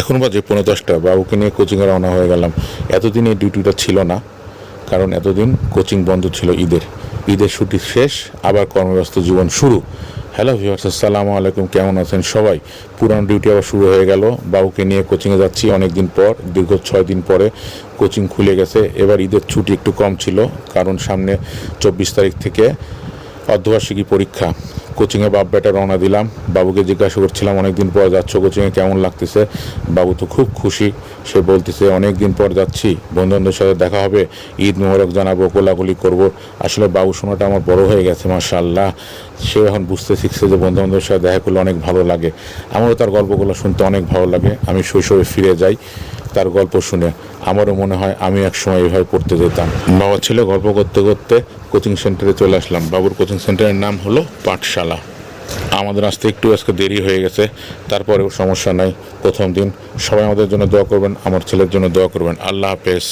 এখন বাজে পনেরো দশটা, বাবুকে নিয়ে কোচিংয়ে রওনা হয়ে গেলাম। এতদিন এই ডিউটিটা ছিল না, কারণ এতদিন কোচিং বন্ধ ছিল ঈদের। ঈদের ছুটি শেষ, আবার কর্মব্যস্ত জীবন শুরু। হ্যালো ভিউয়ার্স আসসালামু আলাইকুম, কেমন আছেন সবাই? পুরানো ডিউটি আবার শুরু হয়ে গেল, বাবুকে নিয়ে কোচিংয়ে যাচ্ছি অনেক দিন পর, দীর্ঘ ছয় দিন পরে কোচিং খুলে গেছে। এবার ঈদের ছুটি একটু কম ছিল, কারণ সামনে চব্বিশ তারিখ থেকে অর্ধবার্ষিকী পরীক্ষা। কোচিংয়ে বাপ বেটা রওনা দিলাম। বাবুকে জিজ্ঞাসা করছিলাম, অনেকদিন পর যাচ্ছ কোচিংয়ে, কেমন লাগতেছে? বাবু তো খুব খুশি। সে বলতেছে অনেক দিন পর যাচ্ছি। বন্ধুদের সাথে দেখা হবে। ঈদ মোবারক জানাব, কোলাকুলি করব। আসলে বাবু শোনাটা আমার বড় হয়ে গেছে, মাশাআল্লাহ। সে এখন বুঝতে শিখছে যে বন্ধু বান্ধবের সাথে দেখা করলে অনেক ভালো লাগে। আমারও তার গল্পগুলো শুনতে অনেক ভালো লাগে। আমি শৈশবে ফিরে যাই তার গল্প শুনে। আমারও মনে হয় আমি এক সময় এইভাবে পড়তে যেতাম। বাবা ছেলে গল্প করতে করতে কোচিং সেন্টারে চলে আসলাম। বাবুর কোচিং সেন্টারের নাম হলো পাঠশালা। আমাদের আসতে একটু আজকে দেরি হয়ে গেছে, তারপরেও সমস্যা নাই। প্রথম দিন সবাই আমাদের জন্য দোয়া করবেন, আমার ছেলের জন্য দোয়া করবেন। আল্লাহ হাফেজ।